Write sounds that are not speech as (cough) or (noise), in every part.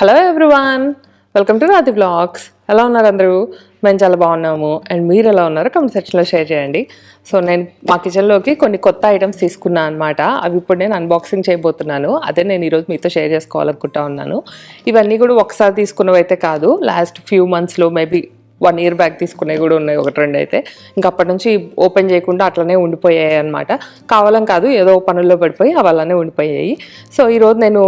Hello everyone welcome to Rathi blogs ఎలా ఉన్నారు అందరూ? మేము చాలా బాగున్నాము. అండ్ మీరు ఎలా ఉన్నారో? కమెంట్ సెక్షన్లో షేర్ చేయండి. సో నేను మా కిచెన్లోకి కొన్ని కొత్త ఐటమ్స్ తీసుకున్నాను అనమాట అవి ఇప్పుడు నేను అన్బాక్సింగ్ చేయబోతున్నాను. అదే నేను ఈరోజు మీతో షేర్ చేసుకోవాలనుకుంటా ఉన్నాను. ఇవన్నీ కూడా ఒకసారి తీసుకున్నవి అయితే కాదు లాస్ట్ ఫ్యూ మంత్స్లో మేబీ వన్ ఇయర్ బ్యాక్ తీసుకునేవి కూడా ఉన్నాయి ఒకటి రెండు అయితే. ఇంకా అప్పటి నుంచి ఓపెన్ చేయకుండా అట్లనే ఉండిపోయాయి అనమాట కావాలని కాదు ఏదో పనుల్లో పడిపోయి అవి అలానే ఉండిపోయాయి. సో ఈరోజు నేను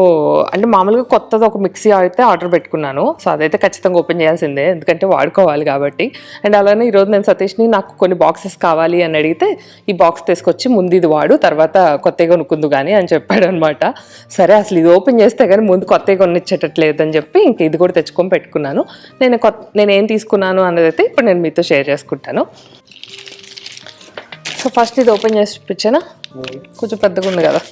అంటే మామూలుగా కొత్తది ఒక మిక్సీ అయితే ఆర్డర్ పెట్టుకున్నాను. సో అదైతే ఖచ్చితంగా ఓపెన్ చేయాల్సిందే ఎందుకంటే వాడుకోవాలి కాబట్టి. అండ్ అలానే ఈరోజు నేను సతీష్ని నాకు కొన్ని బాక్సెస్ కావాలి అని అడిగితే ఈ బాక్స్ తీసుకొచ్చి ముందు ఇది వాడు తర్వాత కొత్తగా కొనుక్కుందు కానీ అని చెప్పాడు అనమాట సరే అసలు ఇది ఓపెన్ చేస్తే కానీ ముందు కొత్తగా కొనిచ్చేటట్లేదు అని చెప్పి ఇంక ఇది కూడా తెచ్చుకొని పెట్టుకున్నాను. నేను కొత్త నేను ఏం తీసుకున్నాను అనేది అయితే ఇప్పుడు నేను మీతో షేర్ చేసుకుంటాను. సో ఫస్ట్ ఇది ఓపెన్ చేసి చూపించానా? కొంచెం పెద్దగా ఉంది కదా.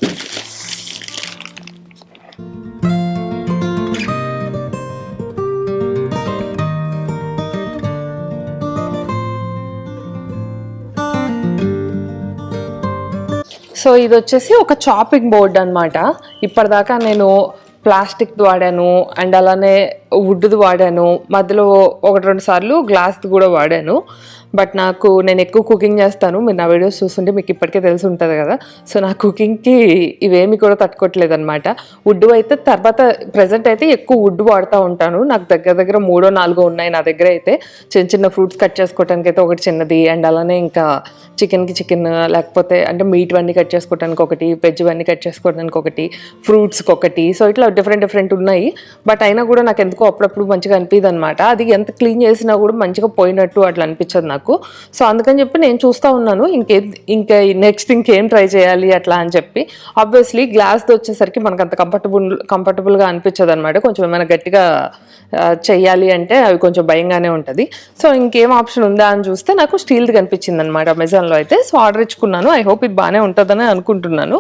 సో ఇది వచ్చేసి ఒక చాపింగ్ బోర్డ్ అనమాట ఇప్పటిదాకా నేను ప్లాస్టిక్ వాడాను అండ్ అలానే వుడ్ది వాడాను. మధ్యలో ఒకటి రెండు సార్లు గ్లాస్ది కూడా వాడాను. బట్ నాకు నేను ఎక్కువ కుకింగ్ చేస్తాను. మీరు నా వీడియోస్ చూస్తుంటే మీకు ఇప్పటికే తెలిసి ఉంటుంది కదా. సో నా కుకింగ్కి ఇవేమి కూడా తట్టుకోవట్లేదు అనమాట వుడ్ అయితే తర్వాత ప్రజెంట్ అయితే ఎక్కువ వుడ్ వాడుతూ ఉంటాను. నాకు దగ్గర దగ్గర మూడో నాలుగో ఉన్నాయి నా దగ్గర అయితే. చిన్న చిన్న ఫ్రూట్స్ కట్ చేసుకోవడానికి అయితే ఒకటి చిన్నది అండ్ అలానే ఇంకా చికెన్కి చికెన్ లేకపోతే అంటే మీట్ అన్నీ కట్ చేసుకోవడానికి ఒకటి వెజ్ అన్నీ కట్ చేసుకోవడానికి ఒకటి ఫ్రూట్స్కి ఒకటి. సో ఇట్లా డిఫరెంట్ డిఫరెంట్ ఉన్నాయి. బట్ అయినా కూడా నాకు ఎందుకో అప్పుడప్పుడు మంచిగా అనిపిది అనమాట అది ఎంత క్లీన్ చేసినా కూడా మంచిగా పోయినట్టు అట్లా అనిపించదు నాకు. నాకు. సో అందుకని చెప్పి నేను చూస్తూ ఉన్నాను. ఇంకే ఇంకా నెక్స్ట్ ఇంకేం ట్రై చేయాలి అట్లా అని చెప్పి. ఆబ్వియస్లీ గ్లాస్ది వచ్చేసరికి మనకు అంత కంఫర్టబుల్ కంఫర్టబుల్గా అనిపించదు అనమాట కొంచెం ఏమైనా గట్టిగా చేయాలి చెయ్యాలి అంటే అవి కొంచెం భయంగానే ఉంటుంది. సో ఇంకేం ఆప్షన్ ఉందా అని చూస్తే నాకు స్టీల్ది కనిపించింది అనమాట అమెజాన్లో అయితే. సో ఆర్డర్ ఇచ్చుకున్నాను. ఐ హోప్ ఇది బాగానే ఉంటుందని అనుకుంటున్నాను.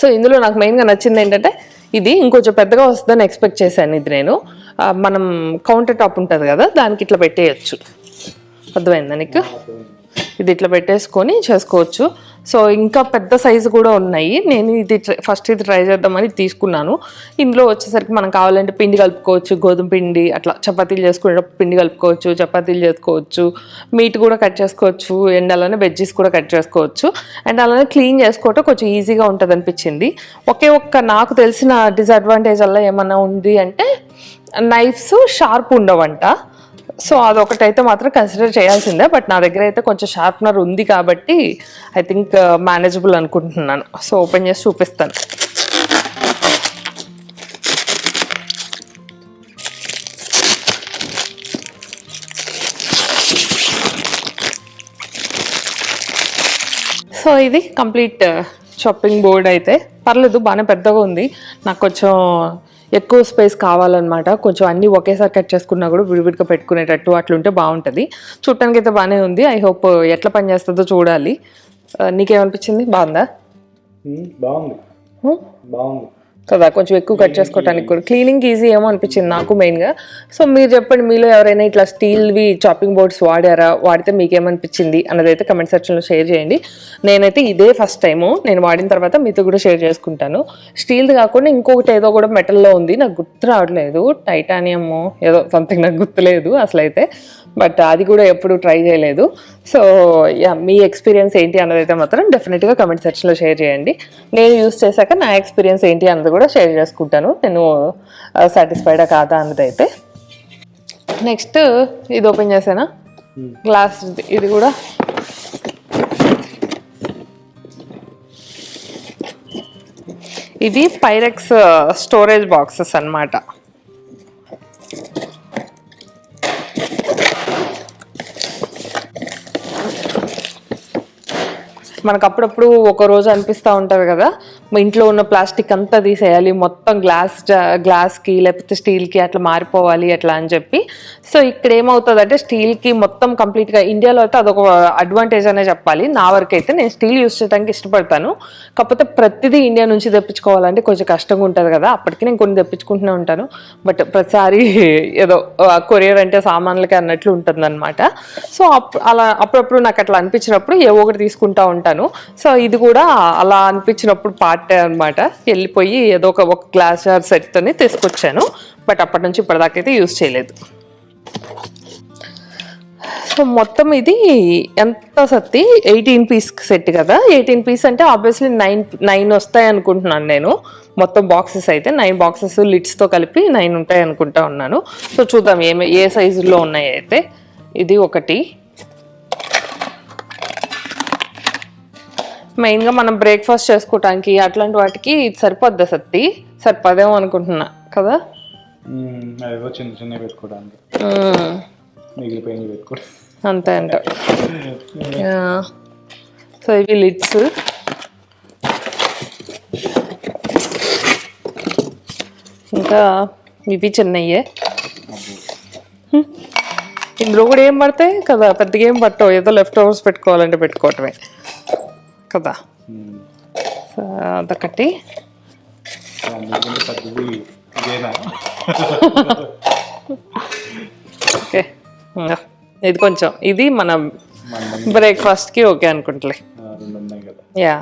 సో ఇందులో నాకు మెయిన్గా నచ్చింది ఏంటంటే ఇది ఇంకొంచెం పెద్దగా వస్తుందని ఎక్స్పెక్ట్ చేశాను ఇది నేను. మనం కౌంటర్ టాప్ ఉంటుంది కదా దానికి ఇట్లా పెట్టేయచ్చు. అర్థమైందా నీకు? ఇది ఇట్లా పెట్టేసుకొని చేసుకోవచ్చు. సో ఇంకా పెద్ద సైజు కూడా ఉన్నాయి. నేను ఇది ఫస్ట్ ఇది ట్రై చేద్దామని తీసుకున్నాను. ఇందులో వచ్చేసరికి మనం కావాలంటే పిండి కలుపుకోవచ్చు గోధుమ పిండి అట్లా చపాతీలు చేసుకునేటప్పుడు పిండి కలుపుకోవచ్చు చపాతీలు చేసుకోవచ్చు మీట్ కూడా కట్ చేసుకోవచ్చు అండ్ అలానే వెజ్జెస్ కూడా కట్ చేసుకోవచ్చు. అండ్ అలానే క్లీన్ చేసుకోవటం కొంచెం ఈజీగా ఉంటుంది అనిపించింది. ఒకే ఒక్క నాకు తెలిసిన డిసడ్వాంటేజ్ వల్ల ఏమన్నా ఉంది అంటే నైఫ్స్ షార్ప్ ఉండవంట. సో అదొకటైతే మాత్రం కన్సిడర్ చేయాల్సిందే. బట్ నా దగ్గర అయితే కొంచెం షార్ప్నర్ ఉంది కాబట్టి ఐ థింక్ మేనేజబుల్ అనుకుంటున్నాను. సో ఓపెన్ చేసి చూపిస్తాను. సో ఇది కంప్లీట్ షాపింగ్ బోర్డ్ అయితే. పర్లేదు బాగానే పెద్దగా ఉంది. నాకు కొంచెం ఎక్కువ స్పేస్ కావాలన్నమాట. కొంచెం అన్నీ ఒకేసారి కట్ చేసుకున్నా కూడా విడివిడిగా పెట్టుకునేటట్టు అట్లుంటే బాగుంటుంది. చూడటానికి అయితే బాగానే ఉంది. ఐ హోప్ ఎట్లా పని చేస్తుందో చూడాలి. నీకేమనిపించింది? బాగుందా? బాగుంది? బాగుంది. కదా కొంచెం ఎక్కువ కట్ చేసుకోవడానికి కూడా. క్లీనింగ్ ఈజీ ఏమో అనిపించింది నాకు మెయిన్గా సో మీరు చెప్పండి మీలో ఎవరైనా ఇట్లా స్టీల్వి చాపింగ్ బోర్డ్స్ వాడారా? వాడితే మీకేమనిపించింది అన్నది అయితే కమెంట్ సెక్షన్లో షేర్ చేయండి. నేనైతే ఇదే ఫస్ట్ టైము నేను వాడిన తర్వాత మీతో కూడా షేర్ చేసుకుంటాను. స్టీల్ది కాకుండా ఇంకొకటి ఏదో కూడా మెటల్లో ఉంది. నాకు గుర్తు రావట్లేదు. టైటానియము ఏదో సంథింగ్ నాకు గుర్తులేదు అసలు అయితే బట్ అది కూడా ఎప్పుడు ట్రై చేయలేదు. సో యా మీ ఎక్స్పీరియన్స్ ఏంటి అన్నది అయితే మాత్రం డెఫినెట్గా కమెంట్ సెక్షన్లో షేర్ చేయండి. నేను యూస్ చేశాక నా ఎక్స్పీరియన్స్ ఏంటి అన్నది కూడా షేర్ చేసుకుంటాను. నేను సాటిస్ఫైడా కాదా అన్నది అయితే నెక్స్ట్ ఇది ఓపెన్ చేసానా గ్లాస్ ఇది కూడా. ఇది పైరెక్స్ స్టోరేజ్ బాక్సెస్ అన్నమాట. మనకు అప్పుడప్పుడు ఒక రోజు అనిపిస్తూ ఉంటుంది కదా. ఇంట్లో ఉన్న ప్లాస్టిక్ అంతా తీసేయాలి మొత్తం గ్లాస్ జా- గ్లాస్కి లేకపోతే స్టీల్కి అట్లా మారిపోవాలి అట్లా అని చెప్పి. సో ఇక్కడ ఏమవుతుంది అంటే స్టీల్కి మొత్తం కంప్లీట్గా ఇండియాలో అయితే అదొక అడ్వాంటేజ్ అనే చెప్పాలి. నా వరకు అయితే నేను స్టీల్ యూస్ చేయడానికి ఇష్టపడతాను. కాకపోతే ప్రతిదీ ఇండియా నుంచి తెప్పించుకోవాలంటే కొంచెం కష్టంగా ఉంటుంది కదా. అప్పటికి నేను కొన్ని తెప్పించుకుంటూనే ఉంటాను. బట్ ప్రతిసారి (laughs) ఏదో కొరియర్ అంటే సామాన్లకి అన్నట్లు ఉంటుంది అనమాట సో అప్- అలా అప్పుడప్పుడు నాకు అట్లా అనిపించినప్పుడు ఏవో ఒకటి తీసుకుంటా ఉంటాను. సో ఇది కూడా అలా అనిపించినప్పుడు పార్టీ పార్ట్ అనమాట వెళ్ళిపోయి ఏదో ఒక ఒక గ్లాస్ జార్ సెట్తోనే తీసుకొచ్చాను. బట్ అప్పటి నుంచి ఇప్పటిదాకైతే యూజ్ చేయలేదు. సో మొత్తం ఇది ఎంత సత్తి? ఎయిటీన్ పీస్ సెట్ కదా? ఎయిటీన్ పీస్ అంటే ఆబ్వియస్లీ నైన్ నైన్ వస్తాయి అనుకుంటున్నాను నేను. మొత్తం బాక్సెస్ అయితే నైన్ బాక్సెస్ లిడ్స్తో కలిపి నైన్ ఉంటాయి అనుకుంటా ఉన్నాను. సో చూద్దాం ఏమి ఏ సైజుల్లో ఉన్నాయి అయితే. ఇది ఒకటి. మెయిన్గా మనం బ్రేక్ఫాస్ట్ చేసుకోవటానికి అట్లాంటి వాటికి ఇది సరిపోద్దా సత్తి? సరిపోదేమో అనుకుంటున్నా. కదా? చిన్న చిన్నవి పెట్టుకోవడానికి మ్మ్. మిగిలిపోయినవి పెట్టుకోవడం అంతే అంట. (laughs) సో ఇవి లిడ్స్. ఇంకా ఇవి చిన్నయ్యే. ఇందులో కూడా ఏం పడతాయి? కదా పెద్దగా ఏం పట్టవు. ఏదో లెఫ్ట్ ఓవర్స్ పెట్టుకోవాలంటే పెట్టుకోవటమే. కదా. సో అదొకటి ఓకే. ఇంకా. ఇది కొంచెం. ఇది మన బ్రేక్ఫాస్ట్కి ఓకే అనుకుంటలే. యా.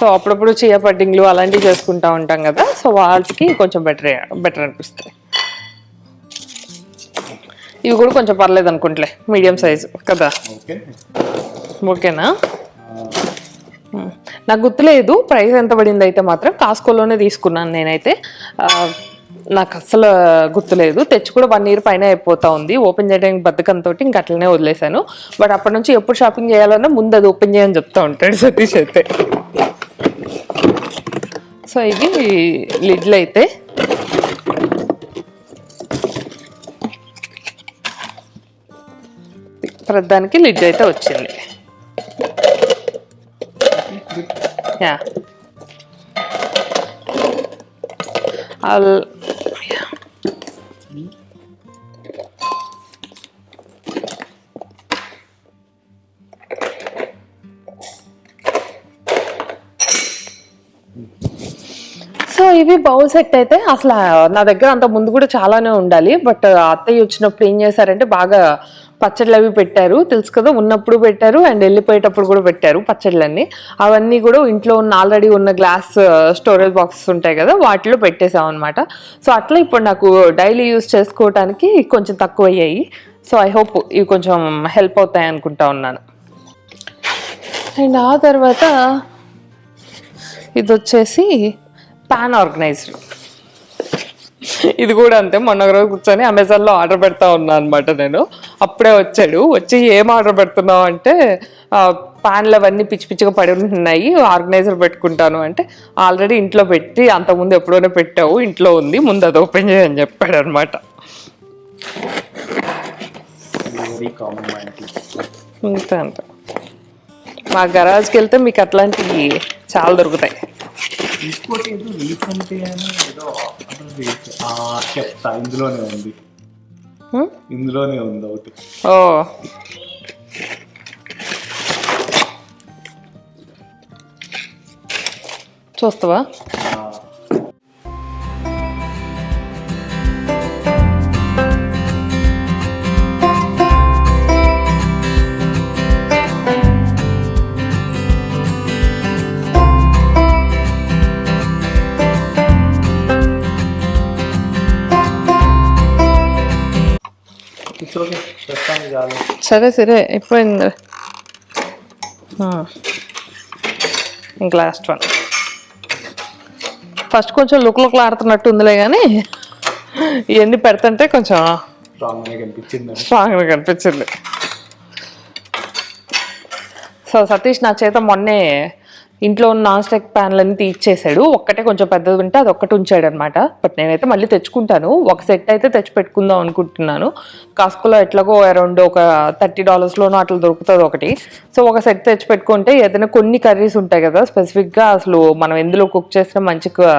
సో అప్పుడప్పుడు చియా పడ్డింగ్లు అలాంటివి చేసుకుంటా ఉంటాం కదా. సో వాటికి కొంచెం బెటర్ బెటర్ అనిపిస్తాయి ఇవి కూడా కొంచెం పర్లేదు అనుకుంటలే. మీడియం సైజు కదా. ఓకే. ఓకేనా? నాకు గుర్తులేదు ప్రైస్ ఎంత పడింది అయితే మాత్రం కాస్కోలోనే తీసుకున్నాను నేనైతే. నాకు అస్సలు గుర్తులేదు. తెచ్చి కూడా వన్ ఇయర్ పైన అయిపోతా ఉంది. ఓపెన్ చేయడానికి బద్దకంతో ఇంక అట్లనే వదిలేశాను. బట్ అప్పటి నుంచి ఎప్పుడు షాపింగ్ చేయాలన్నా ముందు అది ఓపెన్ చేయని చెప్తా ఉంటాడు సతీష్ అయితే. సో ఇది లిడ్లు అయితే. ప్రధానికి లిడ్ అయితే వచ్చింది. Yeah I'll yeah. సో ఇవి బౌల్ సెట్ అయితే అసలు నా దగ్గర అంత ముందు కూడా చాలానే ఉండాలి బట్ అత్తయ్య వచ్చినప్పుడు ఏం చేశారంటే బాగా పచ్చళ్ళు అవి పెట్టారు. తెలుసు కదా ఉన్నప్పుడు పెట్టారు అండ్ వెళ్ళిపోయేటప్పుడు కూడా పెట్టారు పచ్చళ్ళన్నీ. అవన్నీ కూడా ఇంట్లో ఉన్న ఆల్రెడీ ఉన్న గ్లాస్ స్టోరేజ్ బాక్సెస్ ఉంటాయి కదా వాటిలో పెట్టేసాం అనమాట సో అట్లా ఇప్పుడు నాకు డైలీ యూస్ చేసుకోవటానికి కొంచెం తక్కువ అయ్యాయి సో ఐ హోప్ ఇవి కొంచెం హెల్ప్ అవుతాయి అనుకుంటా ఉన్నాను. అండ్ ఆ తర్వాత ఇది వచ్చేసి పాన్ ఆర్గనైజర్ ఇది కూడా అంతే. మొన్న ఒక రోజు కూర్చొని అమెజాన్లో ఆర్డర్ పెడతా ఉన్నా అనమాట నేను. అప్పుడే వచ్చాడు. వచ్చి ఏం ఆర్డర్ పెడుతున్నావు అంటే ప్యాన్లు అవన్నీ పిచ్చి పిచ్చిగా పడి ఉంటున్నాయి ఆర్గనైజర్ పెట్టుకుంటాను అంటే ఆల్రెడీ ఇంట్లో పెట్టి అంతకుముందు ఎప్పుడోనే పెట్టావు ఇంట్లో ఉంది ముందు అది ఓపెన్ చేయని చెప్పాడు అనమాట అంతే అంతే. మా గరాజ్కి వెళ్తే మీకు అట్లాంటివి చాలా దొరుకుతాయి. ఇంకోటి ఏదో రీసెంట్ అని ఏదో చెప్తా. ఇందులోనే ఉంది? ఇందులోనే ఉంది ఒకటి. ఓ. చూస్తావా? సరే సరే అయిపోయింది ఇంక లాస్ట్ వన్ ఫస్ట్ కొంచెం లుక్ లుక్లు ఆడుతున్నట్టు ఉందిలే కానీ ఇవన్నీ పెడుతుంటే కొంచెం స్ట్రాంగ్గా కనిపించింది. సో సతీష్ నా చేత మొన్నే ఇంట్లో ఉన్న నాన్ స్టిక్ ప్యాన్లన్నీ తీసేసాడు. ఒక్కటే కొంచెం పెద్దది ఉంటే అది ఒక్కటి ఉంచాడు అనమాట బట్ నేనైతే మళ్ళీ తెచ్చుకుంటాను. ఒక సెట్ అయితే తెచ్చి పెట్టుకుందాం అనుకుంటున్నాను. కాస్కోలో ఎట్లాగో అరౌండ్ ఒక థర్టీ డాలర్స్లోనూ అట్లా దొరుకుతుంది ఒకటి. సో ఒక సెట్ తెచ్చి పెట్టుకుంటే ఏదైనా కొన్ని కర్రీస్ ఉంటాయి కదా స్పెసిఫిక్గా అసలు మనం ఎందులో కుక్ చేసినా మంచిగా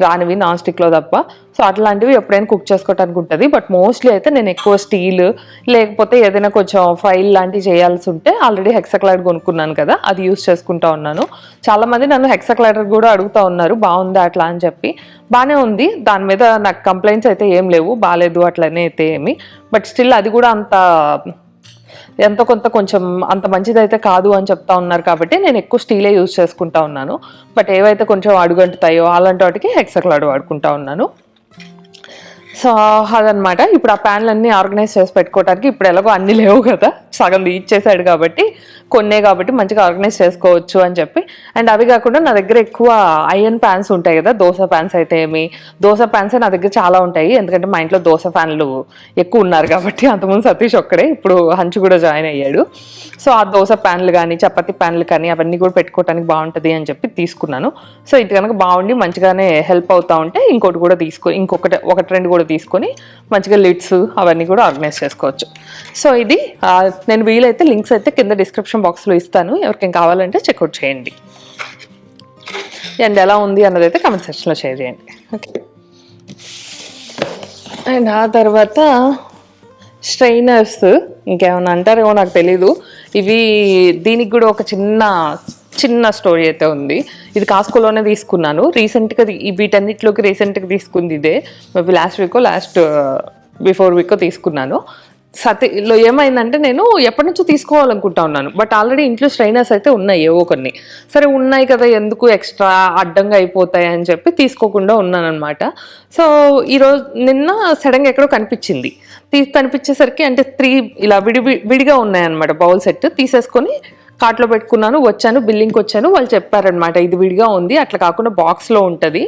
రానివి నాన్ స్టిక్లో తప్ప. సో అట్లాంటివి ఎప్పుడైనా కుక్ చేసుకోవటానికి ఉంటుంది. బట్ మోస్ట్లీ అయితే నేను ఎక్కువ స్టీల్ లేకపోతే ఏదైనా కొంచెం ఫైల్ లాంటివి చేయాల్సి ఉంటే ఆల్రెడీ హెక్సక్లైడ్ కొనుక్కున్నాను కదా అది యూస్ చేసుకుంటా ఉన్నాను. చాలా మంది నన్ను హెక్సక్లైడర్ కూడా అడుగుతా ఉన్నారు బాగుందా అట్లా? అని చెప్పి. బాగానే ఉంది. దాని మీద నాకు కంప్లైంట్స్ అయితే ఏం లేవు. బాగాలేదు అట్లనే అయితే ఏమి. బట్ స్టిల్ అది కూడా అంత ఎంత కొంత కొంచెం అంత మంచిదైతే కాదు అని చెప్తా ఉన్నారు కాబట్టి నేను ఎక్కువ స్టీలే యూజ్ చేసుకుంటా ఉన్నాను. బట్ ఏవైతే కొంచెం అడుగంటుతాయో అలాంటి వాటికి హెక్సక్లాడ్ వాడుకుంటా ఉన్నాను. సో అదనమాట ఇప్పుడు ఆ ప్యాన్లన్నీ ఆర్గనైజ్ చేసి పెట్టుకోవడానికి ఇప్పుడు ఎలాగో అన్నీ లేవు కదా. సగం ఇచ్చేసాడు కాబట్టి కొన్నే కాబట్టి మంచిగా ఆర్గనైజ్ చేసుకోవచ్చు అని చెప్పి. అండ్ అవి కాకుండా నా దగ్గర ఎక్కువ ఐరన్ ప్యాన్స్ ఉంటాయి కదా దోశ ప్యాన్స్ అయితే ఏమి? దోశ ప్యాన్స్ నా దగ్గర చాలా ఉంటాయి. ఎందుకంటే మా ఇంట్లో దోశ ఫ్యాన్లు ఎక్కువ ఉన్నారు కాబట్టి అంతకుముందు సతీష్ ఒక్కడే ఇప్పుడు హంచు కూడా జాయిన్ అయ్యాడు. సో ఆ దోశ ప్యాన్లు కానీ చపాతీ ప్యాన్లు కానీ అవన్నీ కూడా పెట్టుకోవడానికి బాగుంటుంది అని చెప్పి తీసుకున్నాను. సో ఇది కనుక బాగుండి మంచిగానే హెల్ప్ అవుతా ఉంటే ఇంకోటి కూడా తీసుకో ఇంకొకటి ఒకటి రెండు కూడా తీసుకొని మంచిగా లిడ్స్ అవన్నీ కూడా ఆర్గనైజ్ చేసుకోవచ్చు. సో ఇది నేను వీలైతే లింక్స్ అయితే కింద డిస్క్రిప్షన్ బాక్స్లో ఇస్తాను. ఎవరికైనా కావాలంటే చెక్అవుట్ చేయండి. అండ్ ఎలా ఉంది అన్నది అయితే కమెంట్ సెక్షన్లో షేర్ చేయండి. ఓకే అండ్ ఆ తర్వాత స్ట్రైనర్స్ ఇంకేమైనా అంటారేమో నాకు తెలీదు. ఇవి దీనికి కూడా ఒక చిన్న చిన్న స్టోరీ అయితే ఉంది. ఇది కాస్కోలోనే తీసుకున్నాను. రీసెంట్గా వీటన్నిటిలోకి రీసెంట్గా తీసుకుంది ఇదే. మేబీ లాస్ట్ వీకో లాస్ట్ బిఫోర్ వీకో తీసుకున్నాను. సతీలో ఏమైందంటే నేను ఎప్పటి నుంచో తీసుకోవాలనుకుంటా ఉన్నాను. బట్ ఆల్రెడీ ఇంట్లో స్ట్రైనర్స్ అయితే ఉన్నాయి ఏవో కొన్ని. సరే ఉన్నాయి కదా ఎందుకు ఎక్స్ట్రా అడ్డంగా అయిపోతాయి అని చెప్పి తీసుకోకుండా ఉన్నానమాట సో ఈరోజు నిన్న సడన్గా ఎక్కడో కనిపించింది. తీ కనిపించేసరికి అంటే త్రీ ఇలా విడి విడిగా ఉన్నాయన్నమాట బౌల్ సెట్. తీసేసుకొని కార్ట్లో పెట్టుకున్నాను వచ్చాను బిల్లింగ్కి వచ్చాను. వాళ్ళు చెప్పారనమాట ఇది విడిగా ఉంది అట్లా కాకుండా బాక్స్లో ఉంటుంది.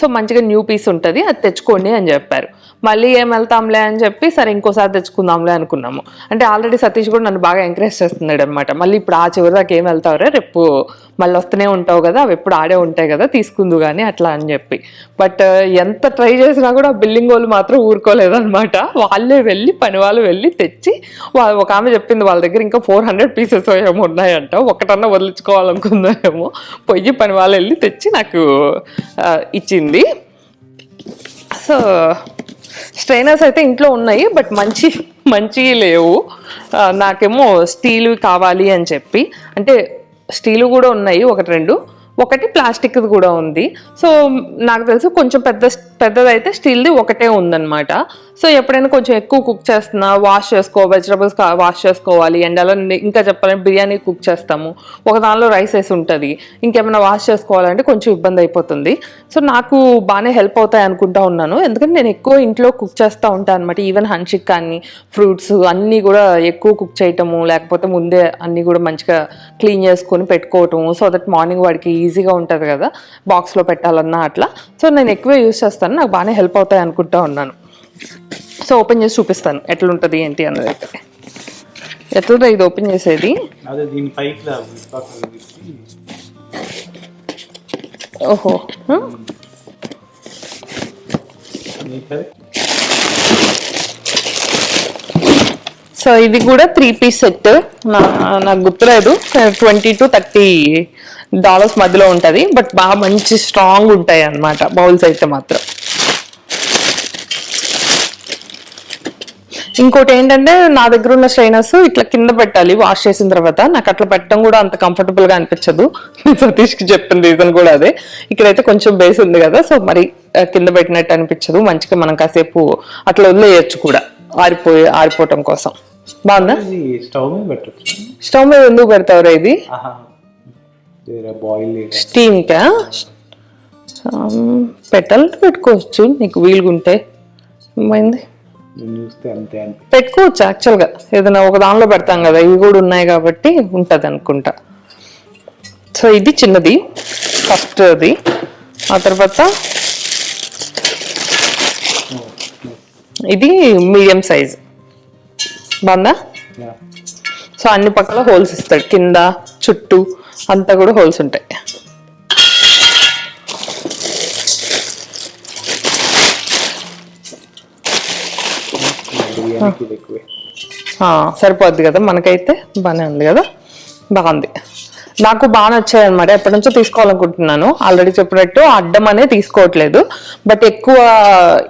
సో మంచిగా న్యూ పీస్ ఉంటుంది అది తెచ్చుకోండి అని చెప్పారు. మళ్ళీ ఏం వెళ్తాంలే అని చెప్పి సరే ఇంకోసారి తెచ్చుకుందాంలే అనుకున్నాము. అంటే ఆల్రెడీ సతీష్ కూడా నన్ను బాగా ఎంకరేజ్ చేస్తున్నాడు అనమాట మళ్ళీ ఇప్పుడు ఆ చివరి దాకా ఏం వెళ్తావురా? రేపు మళ్ళీ వస్తూనే ఉంటావు కదా అవి ఎప్పుడు ఆడే ఉంటాయి కదా తీసుకుందు కానీ అట్లా అని చెప్పి. బట్ uh, ఎంత ట్రై చేసినా కూడా ఆ బిల్డింగ్ వాళ్ళు మాత్రం ఊరుకోలేదన్నమాట. వాళ్ళే వెళ్ళి పని వాళ్ళు వెళ్ళి తెచ్చి వాళ్ళు ఒక ఆమె చెప్పింది వాళ్ళ దగ్గర ఇంకా ఫోర్ హండ్రెడ్ పీసెస్ ఏమో ఉన్నాయంట. ఒకటన్నా వదిలించుకోవాలనుకుందామేమో పొయ్యి పని వాళ్ళు వెళ్ళి తెచ్చి నాకు uh, ఇచ్చింది. సో స్ట్రైనర్స్ అయితే ఇంట్లో ఉన్నాయి బట్ మంచి మంచి లేవు. నాకేమో స్టీల్ కావాలి అని చెప్పి. అంటే స్టీలు కూడా ఉన్నాయి ఒకటి రెండు. ఒకటి ప్లాస్టిక్ కూడా ఉంది. సో నాకు తెలుసు కొంచెం పెద్ద పెద్దదైతే స్టీల్ది ఒకటే ఉందన్నమాట. సో ఎప్పుడైనా కొంచెం ఎక్కువ కుక్ చేస్తున్నా వాష్ చేసుకో వెజిటబుల్స్ వాష్ చేసుకోవాలి ఎండలో ఇంకా చెప్పాలంటే బిర్యానీ కుక్ చేస్తాము. ఒక దానిలో రైస్ వేసి ఉంటుంది. ఇంకేమైనా వాష్ చేసుకోవాలంటే కొంచెం ఇబ్బంది అయిపోతుంది సో నాకు బాగానే హెల్ప్ అవుతాయి అనుకుంటా ఉన్నాను. ఎందుకంటే నేను ఎక్కువ ఇంట్లో కుక్ చేస్తూ ఉంటాను అనమాట ఈవెన్ హన్షిక్ కానీ ఫ్రూట్స్ అన్నీ కూడా ఎక్కువ కుక్ చేయటము లేకపోతే ముందే అన్నీ కూడా మంచిగా క్లీన్ చేసుకొని పెట్టుకోవటము సో దట్ మార్నింగ్ వాడికి ఈజీగా ఉంటుంది కదా బాక్స్లో పెట్టాలన్నా అట్లా. సో నేను ఎక్కువ యూస్ చేస్తాను నాకు బాగానే హెల్ప్ అవుతాయి అనుకుంటా ఉన్నాను. సో ఓపెన్ చేసి చూపిస్తాను ఎట్లుంటుంది ఏంటి అన్నది అయితే. ఎట్లుంటుంది ఇది ఓపెన్ చేసేది? ఓహో సో ఇది కూడా త్రీ పీస్ సెట్. నా నాకు గుర్తులేదు. ట్వంటీ టు థర్టీ డాలర్స్ మధ్యలో ఉంటుంది. బట్ బాగా మంచి స్ట్రాంగ్ ఉంటాయి అన్నమాట. బౌల్స్ అయితే మాత్రం. ఇంకోటి ఏంటంటే నా దగ్గర ఉన్న స్ట్రైనర్స్ ఇట్లా కింద పెట్టాలి వాష్ చేసిన తర్వాత. నాకు అట్లా పెట్టడం కూడా అంత కంఫర్టబుల్గా అనిపించదు. (laughs) సతీష్కి చెప్పిన రీజన్ కూడా అదే. ఇక్కడైతే కొంచెం బేస్ ఉంది కదా సో మరి కింద పెట్టినట్టు అనిపించదు. మంచిగా మనం కాసేపు అట్లా వదిలేయచ్చు కూడా. ఆరిపోయి ఆరిపోవటం కోసం. బాగుందా? స్టవ్ మీద పెట్టచ్చు. స్టవ్ మీద ఎందుకు పెడతావురా ఇది? బాయిల్ స్టీమ్ కా పెట్టాలంటే పెట్టుకోవచ్చు నీకు ఏమైంది? చూస్తే అంతే అనిపి పెట్టుకోవచ్చు యాక్చువల్గా ఏదైనా ఒక దానిలో పెడతాం కదా ఇవి కూడా ఉన్నాయి కాబట్టి ఉంటుంది అనుకుంటా. సో ఇది చిన్నది ఫస్ట్ అది. ఆ తర్వాత ఇది మీడియం సైజ్ బాగుందా? సో అన్ని పక్కల హోల్స్ ఇస్తాడు. కింద చుట్టూ అంతా కూడా హోల్స్ ఉంటాయి. సరిపోద్ది కదా? మనకైతే బాగానే ఉంది కదా? బాగుంది. నాకు బాగా నచ్చాయి అనమాట ఎప్పటి నుంచో తీసుకోవాలనుకుంటున్నాను. ఆల్రెడీ చెప్పినట్టు అడ్డం అనే తీసుకోవట్లేదు. బట్ ఎక్కువ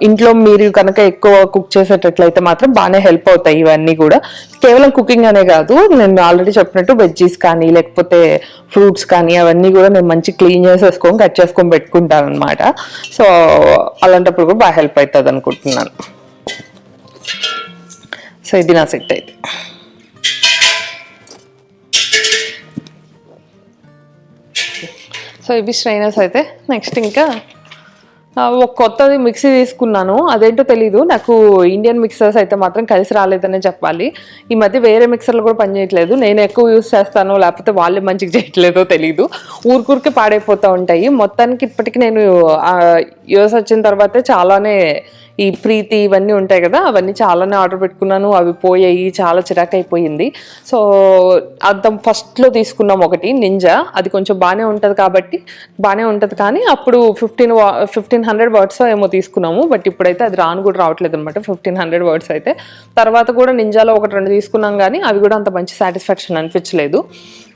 ఇంట్లో మీరు కనుక ఎక్కువ కుక్ చేసేటట్లయితే మాత్రం బాగానే హెల్ప్ అవుతాయి ఇవన్నీ కూడా. కేవలం కుకింగ్ అనే కాదు నేను ఆల్రెడీ చెప్పినట్టు వెజ్జీస్ కానీ లేకపోతే ఫ్రూట్స్ కానీ అవన్నీ కూడా నేను మంచి క్లీన్ చేసేసుకొని కట్ చేసుకొని పెట్టుకుంటాను అనమాట సో అలాంటప్పుడు కూడా బాగా హెల్ప్ అవుతుంది అనుకుంటున్నాను. సో ఇది నా సెట్ అయితే. సో ఇవి స్ట్రైనర్స్ అయితే. నెక్స్ట్ ఇంకా ఒక కొత్తది మిక్సీ తీసుకున్నాను. అదేంటో తెలీదు. నాకు ఇండియన్ మిక్సర్స్ అయితే మాత్రం కలిసి రాలేదనే చెప్పాలి. ఈ మధ్య వేరే మిక్సర్లు కూడా పనిచేయట్లేదు నేను ఎక్కువ యూస్ చేస్తాను లేకపోతే వాళ్ళు మంచిగా చేయట్లేదో తెలీదు. ఊరికూరికే పాడైపోతూ ఉంటాయి. మొత్తానికి ఇప్పటికి నేను యూస్ వచ్చిన తర్వాతే చాలానే ఈ ప్రీతి ఇవన్నీ ఉంటాయి కదా అవన్నీ చాలానే ఆర్డర్ పెట్టుకున్నాను అవి పోయాయి చాలా చిరాకు అయిపోయింది సో అర్థం ఫస్ట్లో తీసుకున్నాం ఒకటి నింజా. అది కొంచెం బాగానే ఉంటుంది కాబట్టి బాగానే ఉంటుంది కానీ అప్పుడు ఫిఫ్టీన్ ఫిఫ్టీన్ హండ్రెడ్ వర్డ్స్ ఏమో తీసుకున్నాము బట్ ఇప్పుడైతే అది రాను కూడా రావట్లేదు అనమాట ఫిఫ్టీన్ హండ్రెడ్ వర్డ్స్ అయితే. తర్వాత కూడా నింజాలో ఒకటి రెండు తీసుకున్నాం కానీ అవి కూడా అంత మంచి సాటిస్ఫాక్షన్ అనిపించలేదు.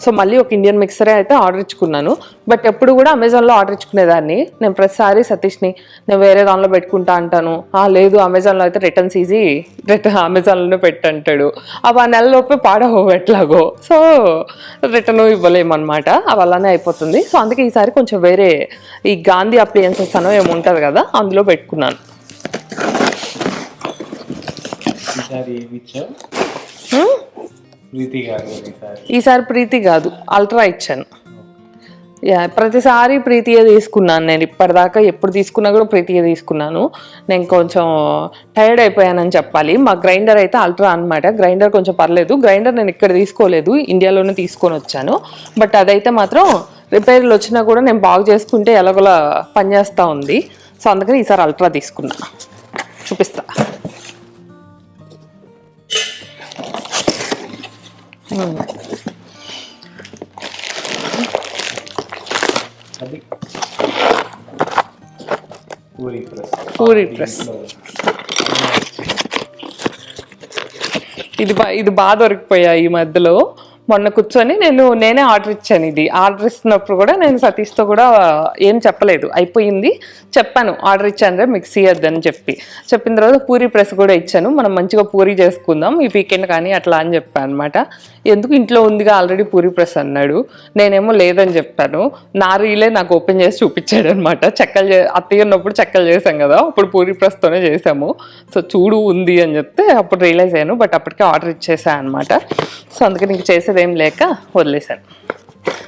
సో మళ్ళీ ఒక ఇండియన్ మిక్సరే అయితే ఆర్డర్ ఇచ్చుకున్నాను. బట్ ఎప్పుడు కూడా అమెజాన్లో ఆర్డర్ ఇచ్చుకునేదాన్ని. నేను ప్రతిసారి సతీష్ని నేను వేరే దానిలో పెట్టుకుంటా అంటాను. లేదు అమెజాన్లో అయితే రిటర్న్స్ ఈజీ రిటర్న్ అమెజాన్లోనే పెట్టంటాడు. అవి ఆ నెలలోపే పాడవు ఎట్లాగో. సో రిటర్న్ ఇవ్వలేమన్నమాట. అవి అలానే అయిపోతుంది. సో అందుకే ఈసారి కొంచెం వేరే ఈ గాంధీ అప్లియన్సెస్ అనో ఏముంటుంది కదా అందులో పెట్టుకున్నాను. ఈసారి? ప్రీతి కాదు అల్ట్రా ఇచ్చాను. ప్రతిసారి ప్రీతియే తీసుకున్నాను నేను. ఇప్పటిదాకా ఎప్పుడు తీసుకున్నా కూడా ప్రీతియే తీసుకున్నాను. నేను కొంచెం టైర్డ్ అయిపోయానని చెప్పాలి. మా గ్రైండర్ అయితే అల్ట్రా అనమాట గ్రైండర్ కొంచెం పర్లేదు. గ్రైండర్ నేను ఇక్కడ తీసుకోలేదు. ఇండియాలోనే తీసుకొని వచ్చాను. బట్ అదైతే మాత్రం రిపేర్లు వచ్చినా కూడా నేను బాగు చేసుకుంటే ఎలాగోలా పనిచేస్తూ ఉంది. సో అందుకని ఈసారి అల్ట్రా తీసుకున్నా. చూపిస్తా. అది పూరి ప్రెస్ పూరి ప్రెస్ ఇది బా ఇది బాగా దొరికిపోయాయి ఈ మధ్యలో. మొన్న కూర్చొని నేను నేనే ఆర్డర్ ఇచ్చాను ఇది. ఆర్డర్ ఇస్తున్నప్పుడు కూడా నేను సతీష్తో కూడా ఏం చెప్పలేదు. అయిపోయింది. చెప్పాను. ఆర్డర్ ఇచ్చాను రే మిక్సీ అని చెప్పి. చెప్పిన తర్వాత పూరి ప్రెస్ కూడా ఇచ్చాను. మనం మంచిగా పూరి చేసుకుందాం. ఈ వీకెండ్ కానీ అట్లా అని చెప్పాను అనమాట ఎందుకు ఇంట్లో ఉందిగా ఆల్రెడీ పూరి ప్రెస్ అన్నాడు. నేనేమో లేదని చెప్పాను. నా రీలే నాకు ఓపెన్ చేసి చూపించాడు అనమాట చెక్కలు చే అత్తయ్య ఉన్నప్పుడు చెక్కలు చేశాం కదా. అప్పుడు పూరి ప్రెస్తోనే చేసాము సో చూడు ఉంది అని చెప్తే అప్పుడు రియలైజ్ అయ్యాను. బట్ అప్పటికే ఆర్డర్ ఇచ్చేసాను అనమాట సో అందుకే నీకు చేసేది ఏం లేక వదిలేశాను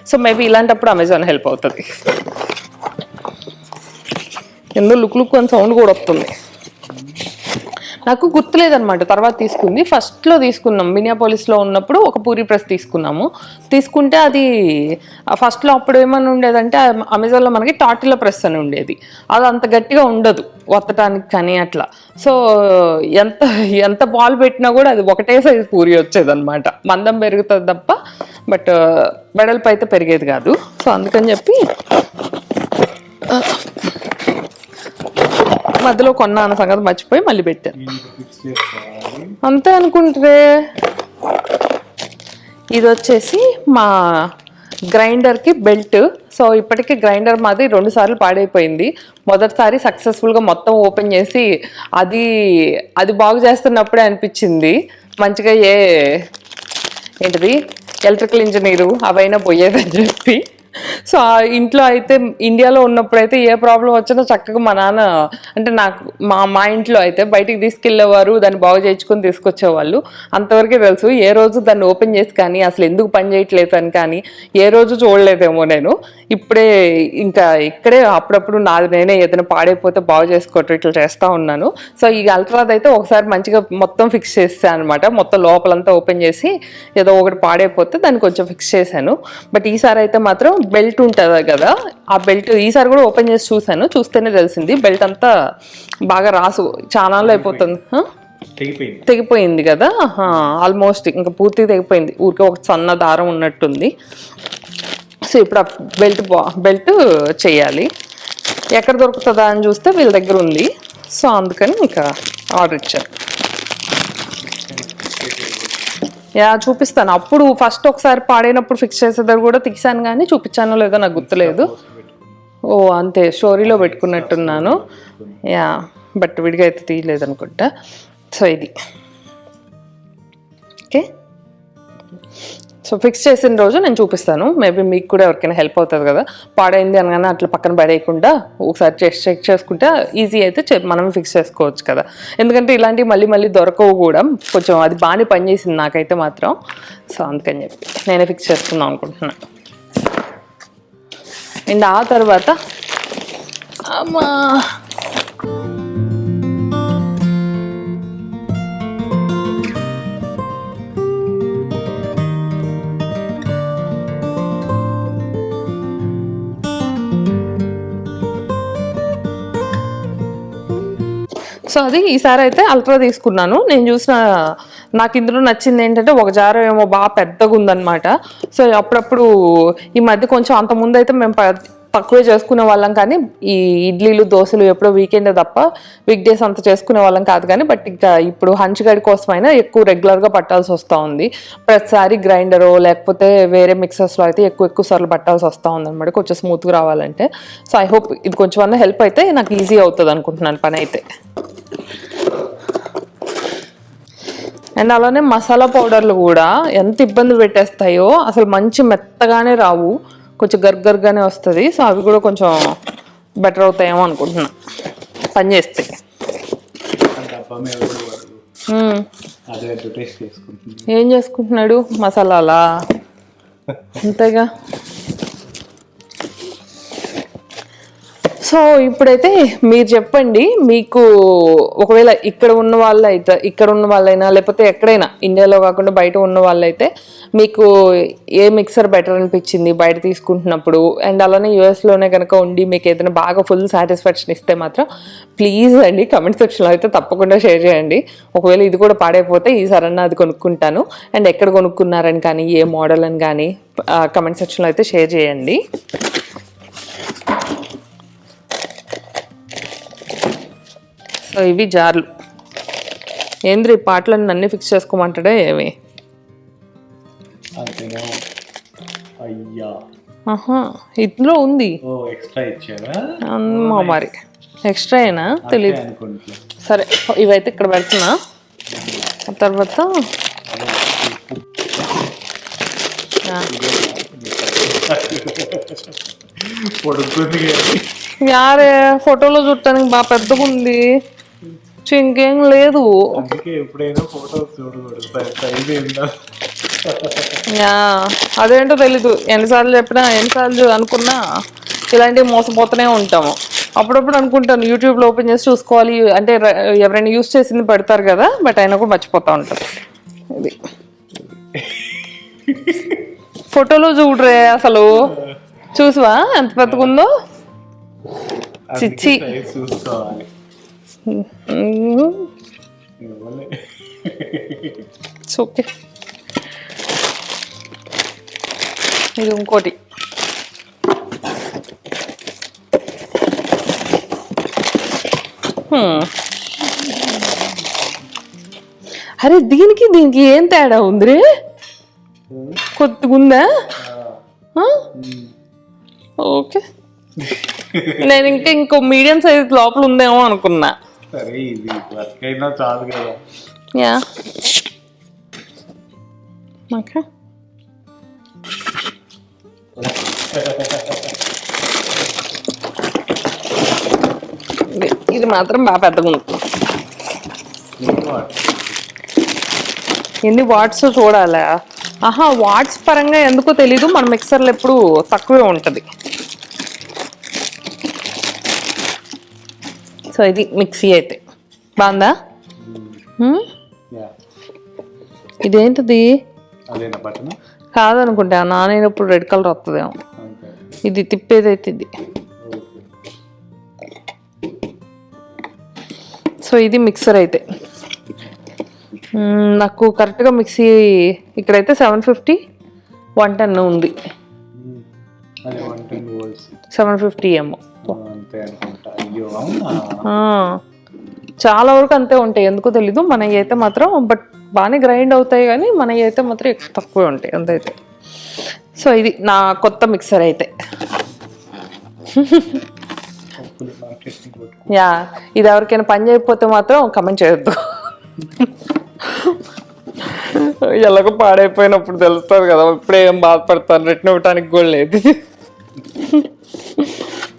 సో మేబీ ఇలాంటప్పుడు అమెజాన్ హెల్ప్ అవుతుంది. ఎందుకు లుక్ లుక్ అని సౌండ్ కూడా వస్తుంది. నాకు గుర్తులేదన్నమాట. తర్వాత తీసుకుంది. ఫస్ట్లో తీసుకున్నాం. మినియాపోలిస్లో ఉన్నప్పుడు ఒక పూరి ప్రెస్ తీసుకున్నాము. తీసుకుంటే అది ఫస్ట్లో అప్పుడు ఏమైనా ఉండేదంటే అమెజాన్లో మనకి టాటిల ప్రెస్ అని ఉండేది. అది అంత గట్టిగా ఉండదు వత్తటానికి కానీ అట్లా. సో ఎంత ఎంత బాల్ పెట్టినా కూడా అది ఒకటే సైజు పూరి వచ్చేదన్నమాట. మందం పెరుగుతుంది తప్ప బట్ వెడల్పు అయితే పెరిగేది కాదు. సో అందుకని చెప్పి మధ్యలో కొన్నా అన్న సంగతి మర్చిపోయి మళ్ళీ పెట్టాను అంతే అనుకుంటారే ఇది వచ్చేసి మా గ్రైండర్కి బెల్ట్. సో ఇప్పటికీ గ్రైండర్ మాది రెండు సార్లు పాడైపోయింది. మొదటిసారి సక్సెస్ఫుల్గా మొత్తం ఓపెన్ చేసి అది అది బాగు చేస్తున్నప్పుడే అనిపించింది. మంచిగా ఏ ఏంటిది? ఎలక్ట్రికల్ ఇంజనీరు అవైనా పోయేదని చెప్పి. సో ఆ ఇంట్లో అయితే ఇండియాలో ఉన్నప్పుడు అయితే ఏ ప్రాబ్లం వచ్చినా చక్కగా మా నాన్న అంటే నాకు మా మా ఇంట్లో అయితే బయటికి తీసుకెళ్ళేవారు దాన్ని బాగు చేయించుకొని తీసుకొచ్చేవాళ్ళు. అంతవరకే తెలుసు ఏ రోజు దాన్ని ఓపెన్ చేసి కానీ అసలు ఎందుకు పని చేయట్లేదు అని కానీ ఏ రోజు చూడలేదేమో నేను. ఇప్పుడే ఇంకా ఇక్కడే అప్పుడప్పుడు నాది నేనే ఏదైనా పాడైపోతే బాగు చేసుకోవటం ఇట్లా చేస్తూ ఉన్నాను. సో ఈ అల్ట్రాద్ అయితే ఒకసారి మంచిగా మొత్తం ఫిక్స్ చేసాను అనమాట మొత్తం లోపలంతా ఓపెన్ చేసి ఏదో ఒకటి పాడైపోతే దాన్ని కొంచెం ఫిక్స్ చేశాను. బట్ ఈసారి అయితే మాత్రం బెల్ట్ ఉంటుంది కదా? ఆ బెల్ట్ ఈసారి కూడా ఓపెన్ చేసి చూశాను. చూస్తేనే తెలిసింది. బెల్ట్ అంతా బాగా రాసు చానాలు అయిపోతుంది? తెగిపోయింది. కదా? ఆల్మోస్ట్ ఇంకా పూర్తిగా తెగిపోయింది. ఊరికే ఒక సన్న దారం ఉన్నట్టుంది. సో ఇప్పుడు ఆ బెల్ట్ బా బెల్ట్ చేయాలి. ఎక్కడ దొరుకుతుందా అని చూస్తే వీళ్ళ దగ్గర ఉంది. సో అందుకని ఇంకా ఆర్డర్ ఇచ్చాను. యా చూపిస్తాను. అప్పుడు ఫస్ట్ ఒకసారి పాడైనప్పుడు ఫిక్స్ చేసేదారు కూడా తీసాను కానీ చూపించానో లేదో నాకు గుర్తులేదు. ఓ అంతే స్టోరీలో పెట్టుకున్నట్టున్నాను. యా బట్ విడిగా అయితే తీయలేదు అనుకుంటా సో ఇది. ఓకే? సో ఫిక్స్ చేసిన రోజు నేను చూపిస్తాను. మేబీ మీకు కూడా ఎవరికైనా హెల్ప్ అవుతుంది కదా. పాడైంది అనగానే అట్లా పక్కన పడేయకుండా ఒకసారి చెక్ చెక్ చేసుకుంటే ఈజీ అయితే మనం ఫిక్స్ చేసుకోవచ్చు కదా. ఎందుకంటే ఇలాంటివి మళ్ళీ మళ్ళీ దొరకవు కూడా. కొంచెం అది బాగానే పనిచేసింది నాకైతే మాత్రం. సో అందుకని చెప్పి నేనే ఫిక్స్ చేసుకుందాం అనుకుంటున్నాను అండ్ ఆ తర్వాత అమ్మా! సో అది ఈసారి అయితే అల్ట్రా తీసుకున్నాను. నేను చూసిన నాకు ఇందులో నచ్చింది ఏంటంటే ఒక జార ఏమో బాగా పెద్దగా ఉందన్నమాట. సో అప్పుడప్పుడు ఈ మధ్య కొంచెం అంత ముందు అయితే మేము ప- తక్కువే చేసుకునే వాళ్ళం కానీ ఈ ఇడ్లీలు దోశలు ఎప్పుడో వీకెండ్ తప్ప వీక్ డేస్ అంత చేసుకునే వాళ్ళం కాదు కానీ బట్ ఇంకా ఇప్పుడు హంచుగడి కోసమైనా ఎక్కువ రెగ్యులర్గా పట్టాల్సి వస్తూ ఉంది. ప్రతిసారి గ్రైండరో లేకపోతే వేరే మిక్సర్స్లో అయితే ఎక్కువ ఎక్కువ సార్లు పట్టాల్సి వస్తూ ఉంది అనమాట కొంచెం స్మూత్గా రావాలంటే. సో ఐ హోప్ ఇది కొంచెం అన్న హెల్ప్ అయితే నాకు ఈజీ అవుతుంది అనుకుంటున్నాను పని అయితే అండ్ అలానే మసాలా పౌడర్లు కూడా ఎంత ఇబ్బంది పెట్టేస్తాయో అసలు మంచి మెత్తగానే రావు. కొంచెం గర్గర్గానే వస్తుంది. సో అవి కూడా కొంచెం బెటర్ అవుతాయేమో అనుకుంటున్నా. పని చేస్తే. ఏం చేసుకుంటున్నాడు? మసాలాలా? (laughs) అంతేగా? సో ఇప్పుడైతే మీరు చెప్పండి మీకు ఒకవేళ ఇక్కడ ఉన్న వాళ్ళు అయితే ఇక్కడ ఉన్న వాళ్ళైనా లేకపోతే ఎక్కడైనా ఇండియాలో కాకుండా బయట ఉన్న వాళ్ళైతే మీకు ఏ మిక్సర్ బెటర్ అనిపించింది బయట తీసుకుంటున్నప్పుడు? అండ్ అలానే యూఎస్లోనే కనుక ఉండి మీకు ఏదైనా బాగా ఫుల్ సాటిస్ఫాక్షన్ ఇస్తే మాత్రం ప్లీజ్ అండి కమెంట్ సెక్షన్లో అయితే తప్పకుండా షేర్ చేయండి. ఒకవేళ ఇది కూడా పాడైపోతే ఈసారన్నా అది కొనుక్కుంటాను. అండ్ ఎక్కడ కొనుక్కున్నారని కానీ ఏ మోడల్ అని కానీ కమెంట్ సెక్షన్లో అయితే షేర్ చేయండి. సో ఇవి జార్లు. ఏంద్రి పాటలన్నీ అన్నీ ఫిక్స్ చేసుకోమంటాడే ఏమి? అయ్యా. ఇందులో ఉంది. అమ్మా మరి. ఎక్స్ట్రా అయినా తెలియదు సరే ఇవైతే ఇక్కడ పెడుతున్నా. ఆ తర్వాత యారే ఫోటోలో చూడటానికి బాగా పెద్దగా ఉంది ఇంకేం లేదు ఎప్పుడైనా అదేంటో తెలీదు ఎన్నిసార్లు చెప్పినా ఎన్నిసార్లు అనుకున్నా ఇలాంటివి మోసపోతూనే ఉంటాము అప్పుడప్పుడు అనుకుంటాను యూట్యూబ్లో ఓపెన్ చేసి చూసుకోవాలి అంటే ఎవరైనా యూస్ చేసింది పెడతారు కదా బట్ అయినా కూడా మర్చిపోతా ఉంటారు ఇది ఫోటోలో చూడరే అసలు చూసువా ఎంత పెద్దగా ఉందో చిచ్చి. చూసుకోవాలి. ఇట్స్ ఓకే ఇది ఇంకోటి. Hmm. అరే దీనికి దీనికి ఏం తేడా ఉంది కొద్దిగా ఉందా ఓకే. నేను ఇంకా ఇంకో మీడియం సైజ్ లోపల ఉందేమో అనుకున్నా. సరే ఇది వర్క్ అయినా చాలు కదా. యా. ఇది- మాత్రం బాగా పెద్దగా ఉంది. ఎన్ని వాట్స్ చూడాలా? ఆహా వాట్స్ పరంగా ఎందుకో తెలీదు. మన మిక్సర్లో ఎప్పుడు తక్కువే ఉంటుంది. సో ఇది మిక్సీ అయితే. బాగుందా? హ్మ్? యా. ఇదేంటిది? కాదనుకుంటా నానైనప్పుడు రెడ్ కలర్ వస్తుందేమో ఇది తిప్పేదైతే ఇది. సో ఇది మిక్సర్ అయితే. మ్మ్, నాకు కరెక్ట్గా మిక్సీ ఇక్కడైతే సెవెన్ ఫిఫ్టీ వన్ టెన్ ఉంది. సెవెన్ ఫిఫ్టీ ఏమో. అంతే అనుకుంటా. అయ్యో అవునా? ఆ, చాలా వరకు అంతే ఉంటాయి. ఎందుకో తెలీదు. మనవి అయితే మాత్రం బట్ బాగానే గ్రైండ్ అవుతాయి కానీ మనవి అయితే మాత్రం ఎక్కువ తక్కువే ఉంటాయి. అంతైతే. సో ఇది నా కొత్త మిక్సర్ అయితే. కొట్టుకో యా. ఇది ఎవరికైనా పని చేయకపోతే మాత్రం కమెంట్ చేయొద్దు. ఎలాగో పాడైపోయినప్పుడు తెలుస్తుంది కదా. ఇప్పుడే ఏం బాధపడతాను? రిటర్న్ ఇవ్వటానికి కూడా లేదు.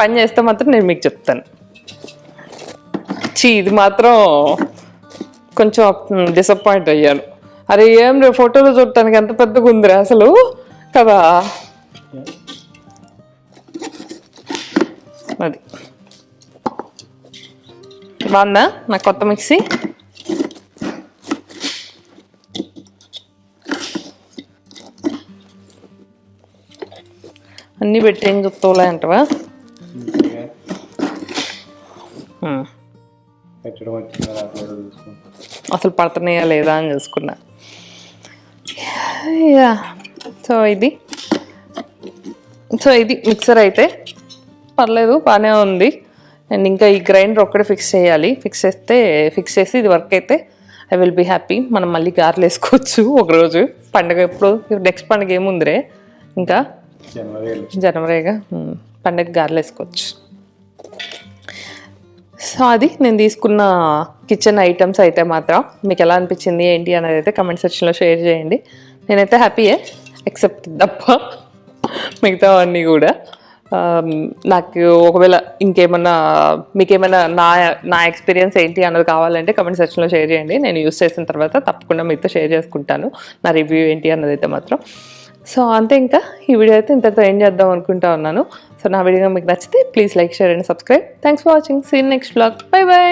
పని చేస్తే మాత్రం నేను మీకు చెప్తాను. చీ ఇది మాత్రం కొంచెం డిసప్పాయింట్ అయ్యాను. అరే ఏం రే ఫోటోలో చూడటానికి ఎంత పెద్దగా ఉందిరా అసలు? కదా? అది. బాగుందా నా కొత్త మిక్సీ? అన్నీ పెట్టి ఏం చెప్తావులే అంటవా? వచ్చిందా రావట్లేదో అసలు పడుతున్నాయా లేదా అని చూసుకున్నా. యా సో ఇది. సో ఇది మిక్సర్ అయితే. పర్లేదు బాగానే ఉంది. అండ్ ఇంకా ఈ గ్రైండర్ ఒక్కడే ఫిక్స్ చేయాలి. ఫిక్స్ చేస్తే ఫిక్స్ చేసి ఇది వర్క్ అయితే ఐ విల్ బీ హ్యాపీ. మనం మళ్ళీ గారెలు వేసుకోవచ్చు ఒకరోజు. పండగ ఎప్పుడు? నెక్స్ట్ పండగ ఏముందిరే? ఇంకా? జనవరి జనవరిగా. పండగ గారెలు వేసుకోవచ్చు. సో అది నేను తీసుకున్న కిచెన్ ఐటమ్స్ అయితే మాత్రం మీకు ఎలా అనిపించింది ఏంటి అనేది అయితే కమెంట్ సెక్షన్లో షేర్ చేయండి. నేనైతే హ్యాపీయే ఎక్సెప్ట్ తప్ప మిగతావన్నీ కూడా. Um, నాకు ఒకవేళ ఇంకేమన్నా మీకేమైనా నా నా ఎక్స్పీరియన్స్ ఏంటి అన్నది కావాలంటే కమెంట్ సెక్షన్లో షేర్ చేయండి. నేను యూస్ చేసిన తర్వాత తప్పకుండా మీతో షేర్ చేసుకుంటాను నా రివ్యూ ఏంటి అన్నది అయితే మాత్రం. సో అంతే ఇంకా ఈ వీడియో అయితే ఇంతతో ఏం చేద్దాం అనుకుంటా ఉన్నాను. సో నా వీడియో మీకు నచ్చితే please like share and subscribe thanks for watching seen next blog bye bye